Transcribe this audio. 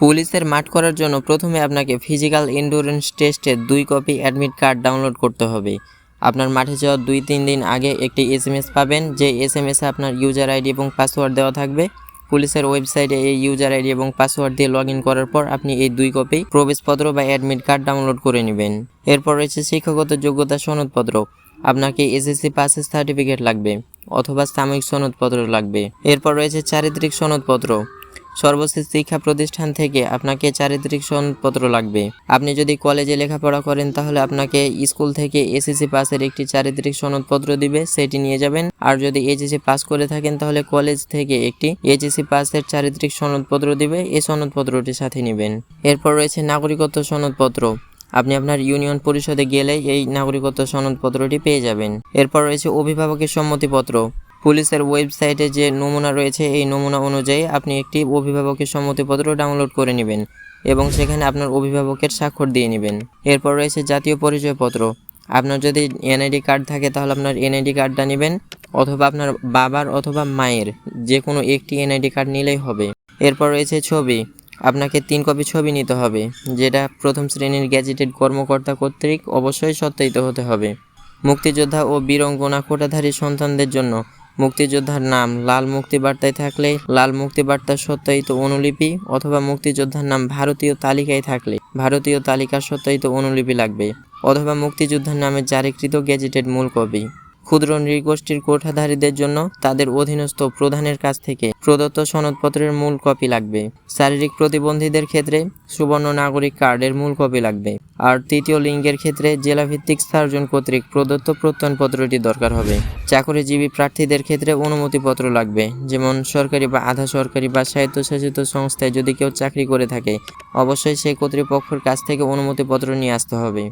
পুলিশের মাঠ করার জন্য প্রথমে আপনাকে ফিজিক্যাল এন্ডুরেন্স টেস্টের দুই কপি অ্যাডমিট কার্ড ডাউনলোড করতে হবে। আপনার মাঠে যাওয়ার দুই তিন দিন আগে একটি এস এম এস পাবেন, যে এস এম এসে আপনার ইউজার আইডি এবং পাসওয়ার্ড দেওয়া থাকবে। পুলিশের ওয়েবসাইটে এই ইউজার আইডি এবং পাসওয়ার্ড দিয়ে লগ ইন করার পর আপনি এই দুই কপি প্রবেশপত্র বা অ্যাডমিট কার্ড ডাউনলোড করে নেবেন। এরপর রয়েছে শিক্ষাগত যোগ্যতা সনদপত্র। আপনাকে এসএসসি পাসের সার্টিফিকেট লাগবে অথবা সাময়িক সনদপত্র লাগবে। এরপর রয়েছে চারিত্রিক সনদপত্র। সর্বশেষ শিক্ষা প্রতিষ্ঠান থেকে আপনাকে চারিত্রিক সনদপত্র লাগবে। আপনি যদি কলেজে লেখাপড়া করেন, তাহলে আপনাকে স্কুল থেকে এসএসসি পাসের একটি চারিত্রিক সনদপত্র দিবে, সেটি নিয়ে যাবেন। আর যদি এইচএসসি পাস করে থাকেন, তাহলে কলেজ থেকে একটি এইচএসসি পাসের চারিত্রিক সনদপত্র দিবে, এই সনদপত্রটি সাথে নেবেন। এরপর রয়েছে নাগরিকত্ব সনদপত্র। আপনি আপনার ইউনিয়ন পরিষদে গেলেই এই নাগরিকত্ব সনদপত্রটি পেয়ে যাবেন। এরপর রয়েছে অভিভাবকের সম্মতিপত্র। পুলিশের ওয়েবসাইটে যে নমুনা রয়েছে, এই নমুনা অনুযায়ী আপনি একটি অভিভাবকের সম্মতিপত্র ডাউনলোড করে নেবেন এবং সেখানে আপনার অভিভাবকের স্বাক্ষর দিয়ে নেবেন। এরপর রয়েছে জাতীয় পরিচয়পত্র। আপনার যদি এনআইডি কার্ড থাকে, তাহলে আপনার এনআইডি কার্ডটা নেবেন অথবা আপনার বাবার অথবা মায়ের যে কোনো একটি এনআইডি কার্ড নিলেই হবে। এরপর রয়েছে ছবি। আপনাকে তিন কপি ছবি নিতে হবে, যেটা প্রথম শ্রেণির গ্যাজেটেড কর্মকর্তা কর্তৃক অবশ্যই সত্যায়িত হতে হবে। মুক্তিযোদ্ধা ও বীরঙ্গনা কোটাধারী সন্তানদের জন্য মুক্তিযোদ্ধার নাম। লাল মুক্তি বার্তায় থাকলে লাল মুক্তিবার্তার সত্যায়িত অনুলিপি, অথবা মুক্তিযোদ্ধার নাম ভারতীয় তালিকায় থাকলে ভারতীয় তালিকার সত্যায়িত অনুলিপি লাগবে, অথবা মুক্তিযোদ্ধার নামে জারিকৃত গেজেটেড মূল কপি। ক্ষুদ্র নৃগোষ্ঠীর কোঠাধারীদের জন্য তাদের অধীনস্থ প্রধানের কাছ থেকে প্রদত্ত সনদপত্রের মূল কপি লাগবে। শারীরিক প্রতিবন্ধীদের ক্ষেত্রে সুবর্ণ নাগরিক কার্ডের মূল কপি লাগবে। আর তৃতীয় লিঙ্গের ক্ষেত্রে জেলাভিত্তিক সার্জন কর্তৃক প্রদত্ত প্রত্যয়নপত্রটি দরকার হবে। চাকরিজীবী প্রার্থীদের ক্ষেত্রে অনুমতিপত্র লাগবে, যেমন সরকারি বা আধা সরকারি বা স্বায়ত্তশাসিত সংস্থায় যদি কেউ চাকরি করে থাকে, অবশ্যই সেই কর্তৃপক্ষের কাছ থেকে অনুমতিপত্র নিয়ে আসতে হবে।